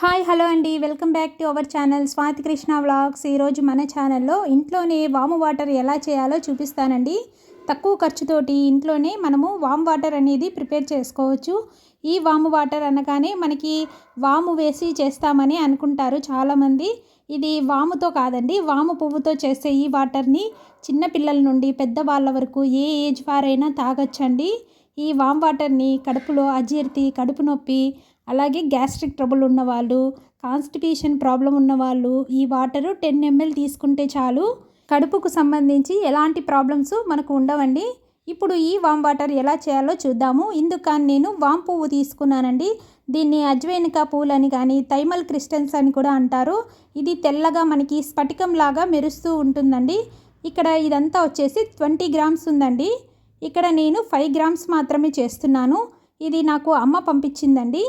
Hi hello అండి. Welcome back to our channel Swathi Krishna vlogs. ఈరోజు మన ఛానల్లో ఇంట్లోనే వాము వాటర్ ఎలా చేయాలో చూపిస్తానండి. తక్కువ ఖర్చుతోటి ఇంట్లోనే మనము వామ్ వాటర్ అనేది ప్రిపేర్ చేసుకోవచ్చు. ఈ వాము వాటర్ అనగానే మనకి వాము వేసి చేస్తామని అనుకుంటారు చాలామంది. ఇది వాముతో కాదండి వాము పువ్వుతో చేసే ఈ వాటర్ని చిన్నపిల్లల నుండి పెద్దవాళ్ళ వరకు ఏ ఏజ్ వారైనా తాగొచ్చండి. ఈ వామ్ వాటర్ని కడుపులో అజీర్తి కడుపు నొప్పి అలాగే గ్యాస్ట్రిక్ ట్రబుల్ ఉన్నవాళ్ళు కాన్స్టిపేషన్ ప్రాబ్లం ఉన్నవాళ్ళు ఈ వాటరు టెన్ ఎంఎల్ తీసుకుంటే చాలు. కడుపుకు సంబంధించి ఎలాంటి ప్రాబ్లమ్స్ మనకు ఉండవండి. ఇప్పుడు ఈ వామ్ వాటర్ ఎలా చేయాలో చూద్దాము. ఇందుకు నేను వామ్ పువ్వు తీసుకున్నానండి. దీన్ని అజ్వేనికా పూలు అని కానీ తైమల్ క్రిస్టల్స్ అని కూడా అంటారు. ఇది తెల్లగా మనకి స్ఫటికం లాగా మెరుస్తూ ఉంటుందండి. ఇక్కడ ఇదంతా వచ్చేసి ట్వంటీ గ్రామ్స్ ఉందండి. ఇక్కడ నేను ఫైవ్ గ్రామ్స్ మాత్రమే చేస్తున్నాను. ఇది నాకు అమ్మ పంపించిందండి.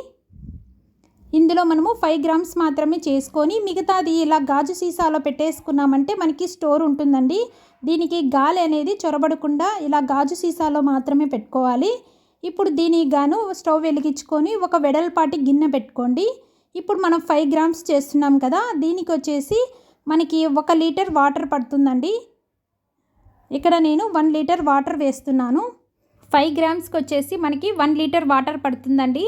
ఇందులో మనము ఫైవ్ గ్రామ్స్ మాత్రమే చేసుకొని మిగతాది ఇలా గాజు సీసాలో పెట్టేసుకున్నామంటే మనకి స్టోర్ ఉంటుందండి. దీనికి గాలి అనేది చొరబడకుండా ఇలా గాజు సీసాలో మాత్రమే పెట్టుకోవాలి. ఇప్పుడు దీనికి గాను స్టవ్ వెలిగించుకొని ఒక వెడల్పాటి గిన్నె పెట్టుకోండి. ఇప్పుడు మనం ఫైవ్ గ్రామ్స్ చేస్తున్నాం కదా దీనికి వచ్చేసి మనకి ఒక లీటర్ వాటర్ పడుతుందండి. ఇక్కడ నేను వన్ లీటర్ వాటర్ వేస్తున్నాను. ఫైవ్ గ్రామ్స్కి వచ్చేసి మనకి వన్ లీటర్ వాటర్ పడుతుందండి.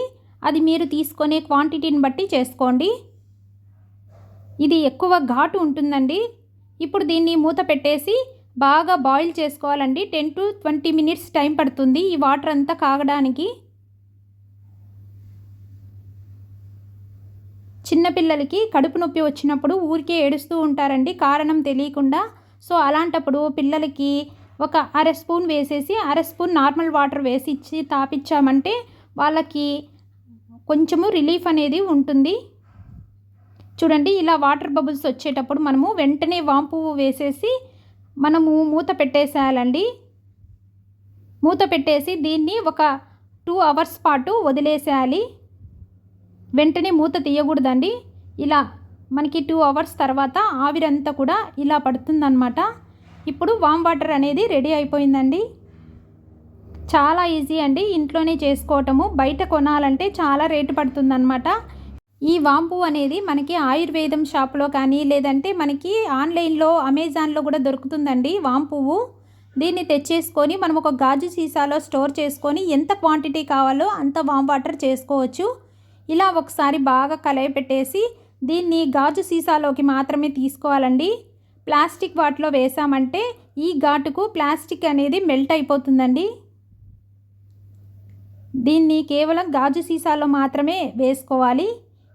అది మీరు తీసుకునే క్వాంటిటీని బట్టి చేసుకోండి. ఇది ఎక్కువ ఘాటు ఉంటుందండి. ఇప్పుడు దీన్ని మూత పెట్టేసి బాగా బాయిల్ చేసుకోవాలండి. Ten to twenty minutes time పడుతుంది ఈ వాటర్ అంతా కాగడానికి. చిన్నపిల్లలకి కడుపు నొప్పి వచ్చినప్పుడు ఊరికే ఏడుస్తూ ఉంటారండి. కారణం తెలియకుండా. సో అలాంటప్పుడు పిల్లలకి ఒక అర స్పూన్ వేసేసి అర స్పూన్ నార్మల్ వాటర్ వేసి ఇచ్చి తాపించామంటే వాళ్ళకి కొంచెము రిలీఫ్ అనేది ఉంటుంది. చూడండి ఇలా వాటర్ బబుల్స్ వచ్చేటప్పుడు మనము వెంటనే వాంపు వేసేసి మనము మూత పెట్టేసేయాలండి. మూత పెట్టేసి దీన్ని ఒక టూ అవర్స్ పాటు వదిలేసేయాలి. వెంటనే మూత తీయకూడదండి. ఇలా మనకి టూ అవర్స్ తర్వాత ఆవిరంతా కూడా ఇలా పడుతుందన్నమాట. ఇప్పుడు వామ్ వాటర్ అనేది రెడీ అయిపోయిందండి. చాలా ఈజీ అండి ఇంట్లోనే చేసుకోవటము. బయట కొనాలంటే చాలా రేటు పడుతుందన్నమాట. ఈ వాంపు అనేది మనకి ఆయుర్వేదం షాప్లో కానీ లేదంటే మనకి ఆన్లైన్లో అమెజాన్లో కూడా దొరుకుతుందండి వాంపువ్వు దీన్ని తెచ్చేసుకొని మనం ఒక గాజు సీసాలో స్టోర్ చేసుకొని ఎంత క్వాంటిటీ కావాలో అంత వామ్ వాటర్ చేసుకోవచ్చు. ఇలా ఒకసారి బాగా కలయి పెట్టేసి దీన్ని గాజు సీసాలోకి మాత్రమే తీసుకోవాలండి. ప్లాస్టిక్ వాటిలో వేసామంటే ఈ ఘాటుకు ప్లాస్టిక్ అనేది మెల్ట్ అయిపోతుందండి. దీన్ని కేవలం గాజు సీసాలో మాత్రమే వేసుకోవాలి.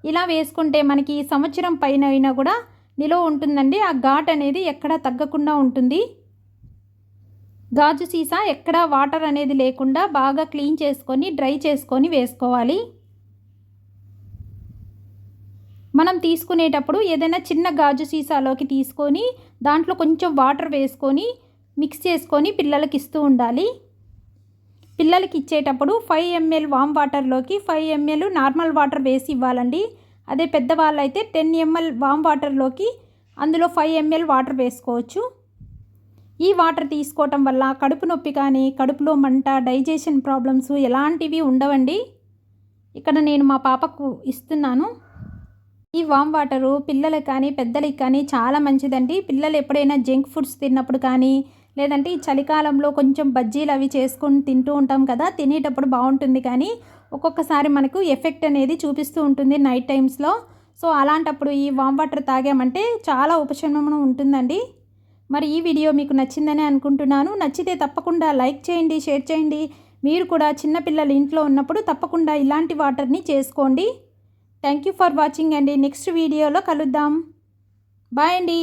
ఇలా వేసుకుంటే మనకి సంవత్సరం పైన అయినా కూడా నిలువ ఉంటుందండి. ఆ ఘాట్ అనేది ఎక్కడా తగ్గకుండా ఉంటుంది. గాజు సీసా ఎక్కడా వాటర్ అనేది లేకుండా బాగా క్లీన్ చేసుకొని డ్రై చేసుకొని వేసుకోవాలి. మనం తీసుకునేటప్పుడు ఏదైనా చిన్న గాజు సీసాలోకి తీసుకొని దాంట్లో కొంచెం వాటర్ వేసుకొని మిక్స్ చేసుకొని పిల్లలకి ఇస్తూ ఉండాలి. పిల్లలకి ఇచ్చేటప్పుడు ఫైవ్ ఎంఎల్ వామ్ వాటర్లోకి ఫైవ్ ఎంఎల్ నార్మల్ వాటర్ వేసి ఇవ్వాలండి. అదే పెద్దవాళ్ళు అయితే టెన్ ఎంఎల్ వామ్ వాటర్లోకి అందులో ఫైవ్ ఎంఎల్ వాటర్ వేసుకోవచ్చు. ఈ వాటర్ తీసుకోవటం వల్ల కడుపు నొప్పి కానీ కడుపులో మంట డైజెషన్ ప్రాబ్లమ్స్ ఎలాంటివి ఉండవండి. ఇక్కడ నేను మా పాపకు ఇస్తున్నాను. ఈ వామ్ వాటరు పిల్లలకు కానీ పెద్దలకి కానీ చాలా మంచిదండి. పిల్లలు ఎప్పుడైనా జంక్ ఫుడ్స్ తిన్నప్పుడు కానీ లేదంటే ఈ చలికాలంలో కొంచెం బజ్జీలు అవి చేసుకొని తింటూ ఉంటాం కదా తినేటప్పుడు బాగుంటుంది. కానీ ఒక్కొక్కసారి మనకు ఎఫెక్ట్ అనేది చూపిస్తూ ఉంటుంది నైట్ టైమ్స్లో. సో అలాంటప్పుడు ఈ వామ్ వాటర్ తాగామంటే చాలా ఉపశమనం ఉంటుందండి. మరి ఈ వీడియో మీకు నచ్చిందని అనుకుంటున్నాను. నచ్చితే తప్పకుండా లైక్ చేయండి షేర్ చేయండి. మీరు కూడా చిన్నపిల్లలు ఇంట్లో ఉన్నప్పుడు తప్పకుండా ఇలాంటి వాటర్ని చేసుకోండి. థ్యాంక్ యూ ఫర్ వాచింగ్ అండి. నెక్స్ట్ వీడియోలో కలుద్దాం. బాయ్ అండి.